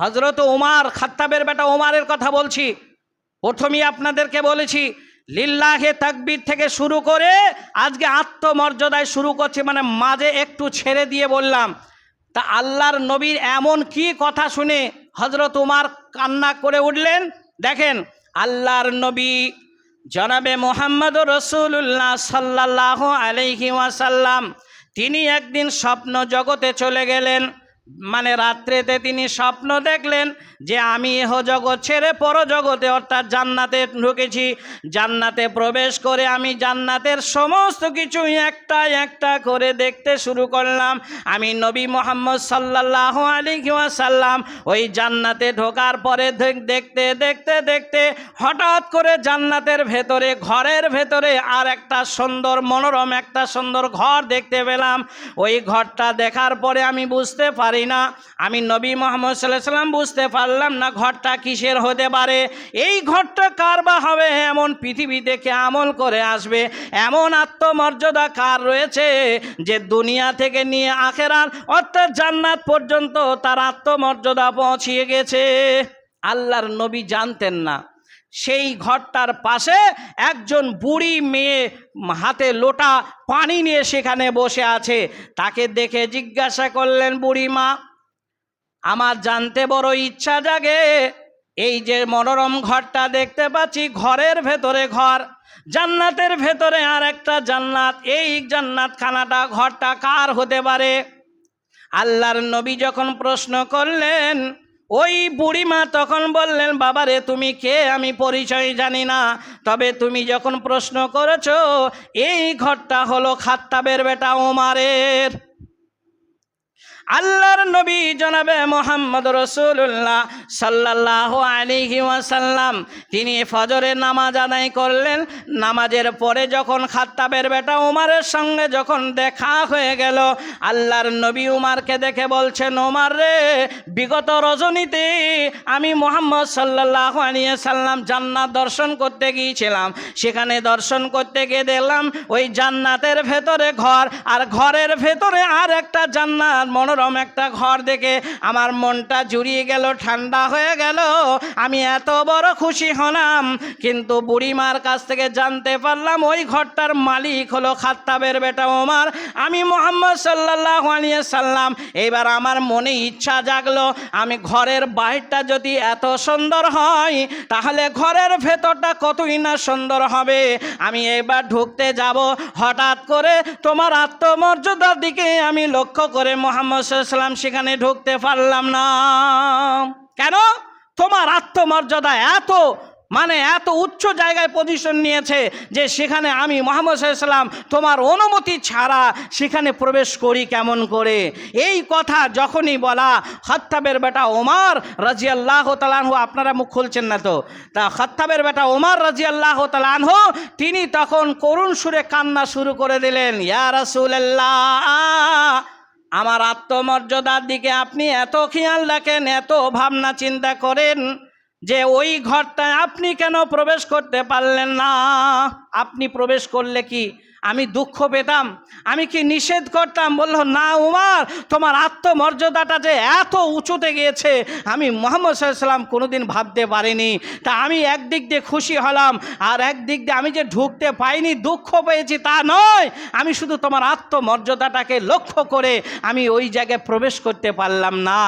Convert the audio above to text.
হজরত উমার খাত্তাবের বেটা ওমারের কথা বলছি। প্রথমেই আপনাদেরকে বলেছি, লিল্লাহে তাকবির থেকে শুরু করে আজকে আত্মমর্যাদায় শুরু করছে মানে মাঝে একটু ছেড়ে দিয়ে বললাম। তা আল্লাহর নবীর এমন কি কথা শুনে হজরত উমার কান্না করে উঠলেন? দেখেন, আল্লাহর নবী জনাবে মোহাম্মদ রসুল্লাহ সাল্লাহ আলহি ওয়াসাল্লাম, তিনি একদিন স্বপ্ন জগতে চলে গেলেন। মানে রাত্রেতে তিনি স্বপ্ন দেখলেন যে আমি এহ জগৎ ছেড়ে পরজগতে অর্থাৎ জান্নাতে ঢুকেছি। জান্নাতে প্রবেশ করে আমি জান্নাতের সমস্ত কিছু একটা একটা করে দেখতে শুরু করলাম। আমি নবী মোহাম্মদ সাল্লাহ আলী সাল্লাম ওই জান্নাতে ঢোকার পরে দেখতে দেখতে দেখতে হঠাৎ করে জান্নাতের ভেতরে, ঘরের ভেতরে আর একটা সুন্দর মনোরম একটা সুন্দর ঘর দেখতে পেলাম। ওই ঘরটা দেখার পরে আমি বুঝতে পারি না। আমি নবী মোহাম্মদ সাল্লাহ সাল্লাম বুঝতে পারলাম না, ঘরটা কিসের হতে পারে? এই ঘরটা কার বা হবে? এমন পৃথিবী দেখে আমল করে আসবে। এমন আত্মমর্যাদা কার রয়েছে যে দুনিয়া থেকে নিয়ে আখেরাত, অর্থাৎ জান্নাত পর্যন্ত তার আত্মমর্যাদা পৌঁছিয়ে গেছে? আল্লাহর নবী জানতেন না। সেই ঘরটার পাশে একজন বুড়ি মেয়ে হাতে লোটা পানি নিয়ে সেখানে বসে আছে। তাকে দেখে জিজ্ঞাসা করলেন, বুড়ি মা, আমার জানতে বড় ইচ্ছা জাগে। এই যে মনোরম ঘরটা দেখতে পাচ্ছি, ঘরের ভেতরে ঘর, জান্নাতের ভেতরে আর একটা জান্নাত। এই জান্নাত খানাটা ঘরটা কার হতে পারে? আল্লাহর নবী যখন প্রশ্ন করলেন ওই বুড়িমা তখন বললেন, বাবারে, তুমি কে? আমি পরিচয় জানি না। তবে তুমি যখন প্রশ্ন করেছ, এই ঘরটা হলো খাত্তাবের বেটা ওমারের আল্লাহর নবী জনাবে মোহাম্মদ রসুল্লাহ সাল্লাহ আলিহি ওয়াসাল্লাম। তিনি ফজরের নামাজ আদায় করলেন। নামাজের পরে যখন খাত্তাবের বেটা উমারের সঙ্গে যখন দেখা হয়ে গেল, আল্লাহর নবী উমারকে দেখে বলছেন ওমার রে, বিগত রজনীতে আমি মোহাম্মদ সাল্লাহ আলিয়া সাল্লাম জান্নাত দর্শন করতে গিয়েছিলাম। সেখানে দর্শন করতে গিয়ে দেখলাম, ওই জান্নাতের ভেতরে ঘর আর ঘরের ভেতরে আর একটা জান্নাত। মনোরম একটা ঘর দেখে আমার মনটা জুড়িয়ে গেল, ঠান্ডা হয়ে গেল। আমি এত বড় খুশি হলাম, কিন্তু বুড়িমার কাছ থেকে জানতে পারলাম ওই ঘরটার মালিক হলো খাত্তাবের বেটা ওমার। আমি মোহাম্মদ সাল্লাহ সাল্লাম এবার আমার মনে ইচ্ছা জাগলো, আমি ঘরের বাইরটা যদি এত সুন্দর হয়, তাহলে ঘরের ভেতরটা কতই না সুন্দর হবে? আমি এবার ঢুকতে যাব, হঠাৎ করে তোমার আত্মমর্যাদার দিকে আমি লক্ষ্য করে মোহাম্মদ সাল্লাম সেখানে ঢুকতে পারলাম না। কেন? তোমার আত্মমর্যাদা এত মানে এত উচ্চ জায়গায় পজিশন নিয়েছে যে সেখানে আমি মোহাম্মদ সাল্লাম তোমার অনুমতি ছাড়া সেখানে প্রবেশ করি কেমন করে? এই কথা যখনই বলা, খত্তাবের বেটা ওমার রাজিয়াল্লাহ তালানহু আপনারা মুখ খুলছেন না তো? তা খত্তাবের বেটা ওমার রাজিয়াল্লাহ তালানহু তিনি তখন করুণ সুরে কান্না শুরু করে দিলেন, ইয়া রাসূলুল্লাহ! আমার আত্মমর্যাদার দিকে আপনি এত খেয়াল রাখেন, এত ভাবনা চিন্তা করেন যে ওই ঘরটায় আপনি কেন প্রবেশ করতে পারলেন না? আপনি প্রবেশ করলে কি আমি দুঃখ পেতাম, আমি কি নিষেধ করতাম? বলল, না উমার, তোমার আত্মমর্যাদাটা যে এত উঁচুতে গিয়েছে, আমি মোহাম্মদ সাল্লাম কোনোদিন ভাবতে পারিনি। তা আমি একদিক দিয়ে খুশি হলাম, আর একদিক দিয়ে আমি যে ঢুকতে পাইনি, দুঃখ পেয়েছি তা নয়। আমি শুধু তোমার আত্মমর্যাদাটাকে লক্ষ্য করে আমি ওই জায়গায় প্রবেশ করতে পারলাম না।